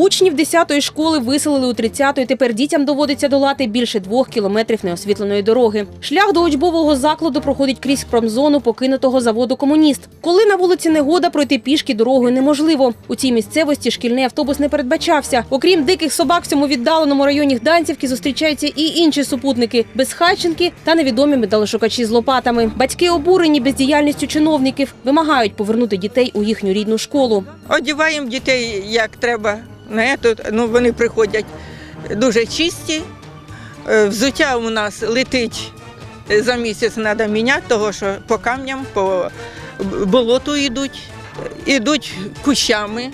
Учнів 10-ї школи виселили у 30-ї. Тепер дітям доводиться долати більше двох кілометрів неосвітленої дороги. Шлях до учбового закладу проходить крізь промзону покинутого заводу комуніст. Коли на вулиці негода пройти пішки дорогою неможливо. У цій місцевості шкільний автобус не передбачався. Окрім диких собак, в цьому віддаленому районі Гданцівки зустрічаються і інші супутники безхатченки та невідомі металошукачі з лопатами. Батьки обурені бездіяльністю чиновників, вимагають повернути дітей у їхню рідну школу. Одіваємо дітей як треба. На ну, вони приходять дуже чисті. Е, Взуття у нас летить е, за місяць треба міняти, тому що по камням, по болоту йдуть, йдуть кущами,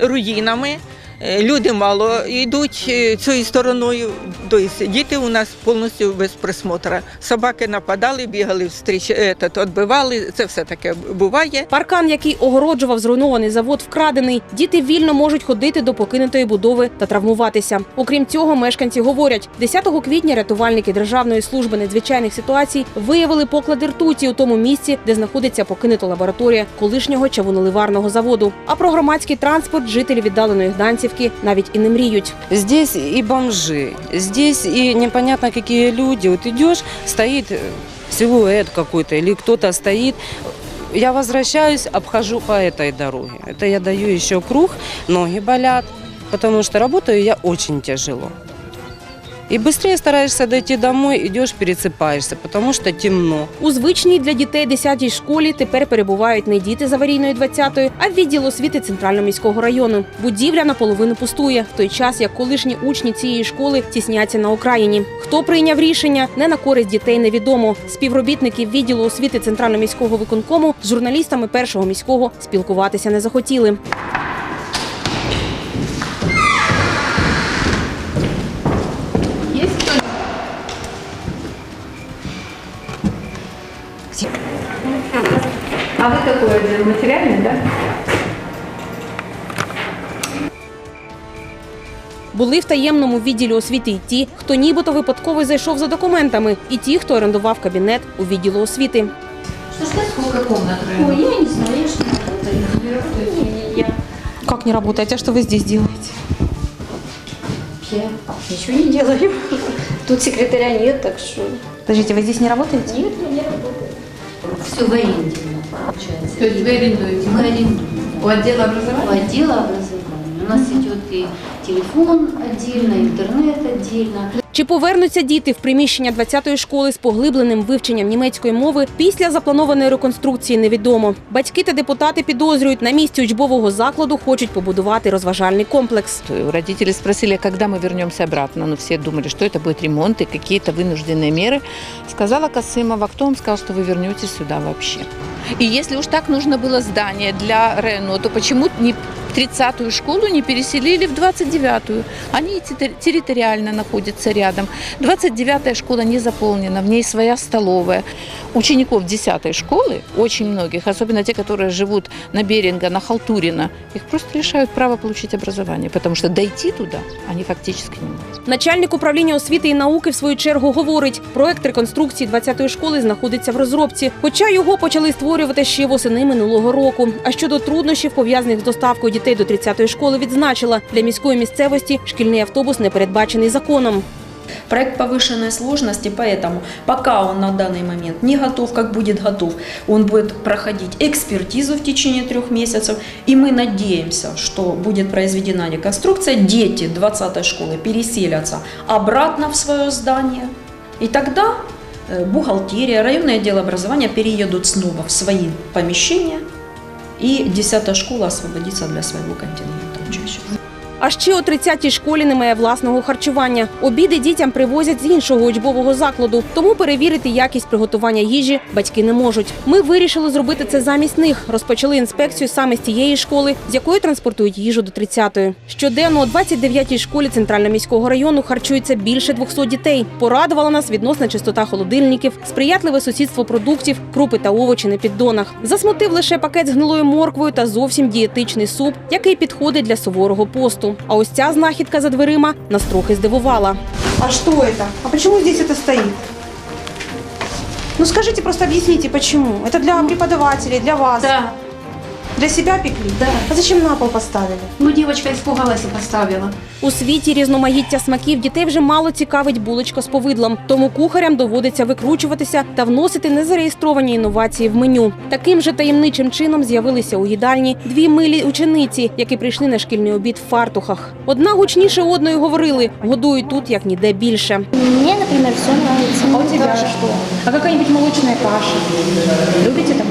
руїнами. Е, Люди мало йдуть е, цією стороною, тобто діти у нас повністю без присмотру. Собаки нападали, бігали, встріч, етот, відбивали, це все таке буває. Паркан, який огороджував зруйнований завод, вкрадений. Діти вільно можуть ходити до покинутої будови та травмуватися. Окрім цього, мешканці говорять, 10 квітня рятувальники Державної служби надзвичайних ситуацій виявили поклади ртуті у тому місці, де знаходиться покинута лабораторія колишнього чавуноливарного заводу. А про громадський транспорт жителі віддаленої Гданцівки навіть і не мріють. Здесь и бомжи, здесь и непонятно какие люди. Вот идешь, стоит э, силуэт какой-то или кто-то стоит. Я возвращаюсь, обхожу по этой дороге. Это я даю еще круг, ноги болят, потому что работаю я очень тяжело. И быстрее стараешься дойти домой, идешь, пересыпаешься, потому что темно. У звичній для дітей 10-й школі тепер перебувають не діти з аварійної 20-ї, а відділ освіти центрального міського району. Будівля наполовину пустує, в той час як колишні учні цієї школи тісняться на окраїні. Хто прийняв рішення, не на користь дітей невідомо. Співробітники відділу освіти центрального міського виконкому з журналістами першого міського спілкуватися не захотіли. А вы какой материальный, да? Були в таємному відділі освіти і ті, хто нібито випадково зайшов за документами, і ті, хто орендував кабінет у відділу освіти. Что ж, сколько комнат? Ой, я не знаю, я ж не работаю. Не работаю. Я, Как не работаете? А что вы здесь делаете? я ничего не делаю. Тут секретаря нет, так что... Подождите, вы здесь не работаете? Нет, я не работаю. все в аренде получается. То есть вы арендуете? Мы арендуем. У отдела У отдела образования. У нас идет и телефон отдельно, интернет отдельно. Чи повернуться діти в приміщення 20-ї школи з поглибленим вивченням німецької мови після запланованої реконструкції невідомо. Батьки та депутати підозрюють, на місці учбового закладу хочуть побудувати розважальний комплекс. Родители спросили, когда мы вернемся обратно. Ну, все думали, что это будет ремонт и какие-то вынужденные меры. Сказала Косымова, кто вам сказал, что вы вернетесь сюда вообще? И если уж так нужно было здание для РНО, то почему не 30-ю школу не переселили в 29-ю? Они терри- территориально находятся рядом. 29-я школа не заполнена, в ней своя столовая. Учеников 10-й школы, очень многих, особенно те, которые живут на Беринга, на Халтурина, их просто лишают права получить образование, потому что дойти туда они фактически не могут. Начальник управління освіти і науки в свою чергу говорить, проект реконструкції 20-ї школи знаходиться в розробці, хоча його почали створювати ще восени минулого року. А щодо труднощів, пов'язаних з доставкою дітей до 30-ї школи, відзначила для міської місцевості шкільний автобус не передбачений законом. Проект повышенной сложности, поэтому пока он на данный момент не готов, как будет готов, он будет проходить экспертизу в течение трех месяцев, и мы надеемся, что будет произведена реконструкция, дети 20 школы переселятся обратно в свое здание, и тогда э, бухгалтерия, районное отдел образования переедут снова в свои помещения, и 10 школа освободится для своего контингента учащихся. А ще у 30-й школі немає власного харчування. Обіди дітям привозять з іншого учбового закладу, тому перевірити якість приготування їжі батьки не можуть. Ми вирішили зробити це замість них. Розпочали інспекцію саме з тієї школи, з якої транспортують їжу до 30-ї. Щоденно у 29-й школі центрально-міського району харчується більше 200 дітей. Порадувала нас відносна чистота холодильників, сприятливе сусідство продуктів, крупи та овочі на піддонах. Засмутив лише пакет з гнилою морквою та зовсім дієтичний суп, який підходить для суворого посту. А ось ця знахідка за дверима нас трохи здивувала. А что это? А почему здесь это стоит? Ну скажите, просто объясните, почему. Это для преподавателей, для вас. Да. для себя пекли? Да. А зачем на пол поставили? Ну, девочка испугалась и поставила. У світі різноманіття смаків дітей вже мало цікавить булочка з повидлом, тому кухарям доводиться викручуватися та вносити незареєстровані інновації в меню. Таким же таємничим чином з'явилися у їдальні дві милі учениці, які прийшли на шкільний обід в фартухах. Одна гучніше одної говорили: годують тут як ніде більше. Мне, например, все нравится. А у тебя что? А какая-нибудь молочная каша? Любите такое?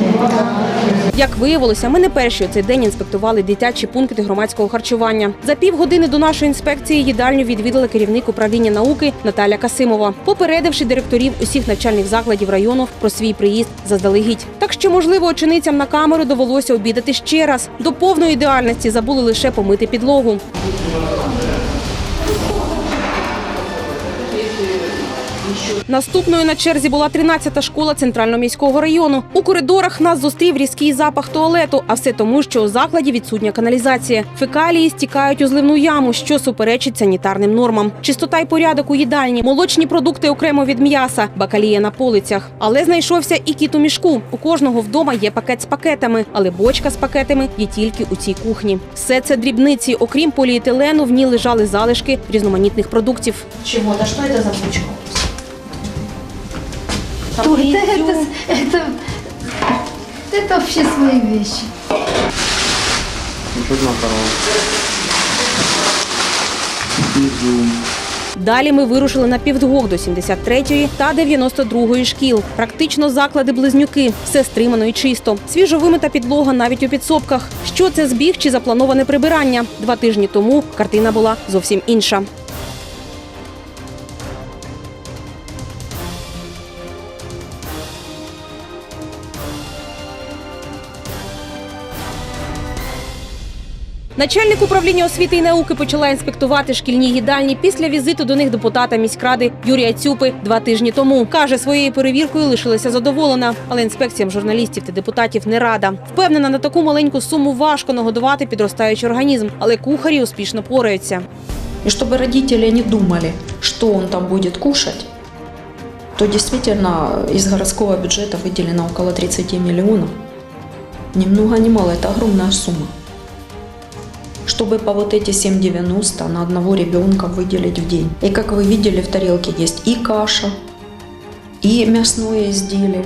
Як виявилося, ми не перші у цей день інспектували дитячі пункти громадського харчування. За півгодини до нашої інспекції їдальню відвідала керівник управління науки Наталя Касимова, попередивши директорів усіх навчальних закладів району про свій приїзд заздалегідь. Так що, можливо, ученицям на камеру довелося обідати ще раз. До повної ідеальності забули лише помити підлогу. Наступною на черзі була 13-та школа центрального міського району. У коридорах нас зустрів різкий запах туалету, а все тому, що у закладі відсутня каналізація. Фекалії стікають у зливну яму, що суперечить санітарним нормам. Чистота й порядок у їдальні, молочні продукти окремо від м'яса, бакалія на полицях. Але знайшовся і кіт у мішку. У кожного вдома є пакет з пакетами, але бочка з пакетами є тільки у цій кухні. Все це дрібниці. Окрім поліетилену, в ній лежали залишки різноманітних продуктів. Чего? Да что это за бочка? Что это? Это, это, это вообще свои вещи. Тут макарон. Изюм. Далі ми вирушили на півдгок до 73-ї та 92-ї шкіл. Практично заклади близнюки. Все стримано і чисто. Свіжо вимита підлога навіть у підсобках. Що це збіг чи заплановане прибирання? Два тижні тому картина була зовсім інша. Начальник управління освіти і науки почала інспектувати шкільні їдальні після візиту до них депутата міськради Юрія Цюпи два тижні тому. Каже, своєю перевіркою лишилася задоволена, але інспекціям журналістів та депутатів не рада. Впевнена, на таку маленьку суму важко нагодувати підростаючий організм, але кухарі успішно пораються. И чтобы родители не думали, что он там будет кушать, то действительно из городского бюджета выделено около 30 миллионов. Ни много ни мало, это огромная сумма. Чтобы по вот эти 7,90 на одного ребенка выделить в день. И как вы видели, в тарелке есть и каша, и мясное изделие.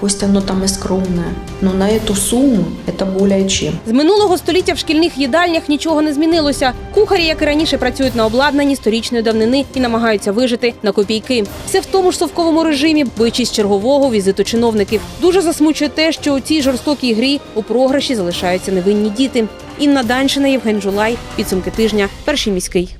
Пусть оно там и скромное, но на эту сумму это более чем. З минулого століття в шкільних їдальнях нічого не змінилося. Кухарі, як і раніше, працюють на обладнанні сторічної давнини і намагаються вижити на копійки. Все в тому ж совковому режимі, боючись чергового візиту чиновників. Дуже засмучує те, що у цій жорстокій грі у програші залишаються невинні діти. Інна Даншина, Євген Жулай. Підсумки тижня. Перший міський.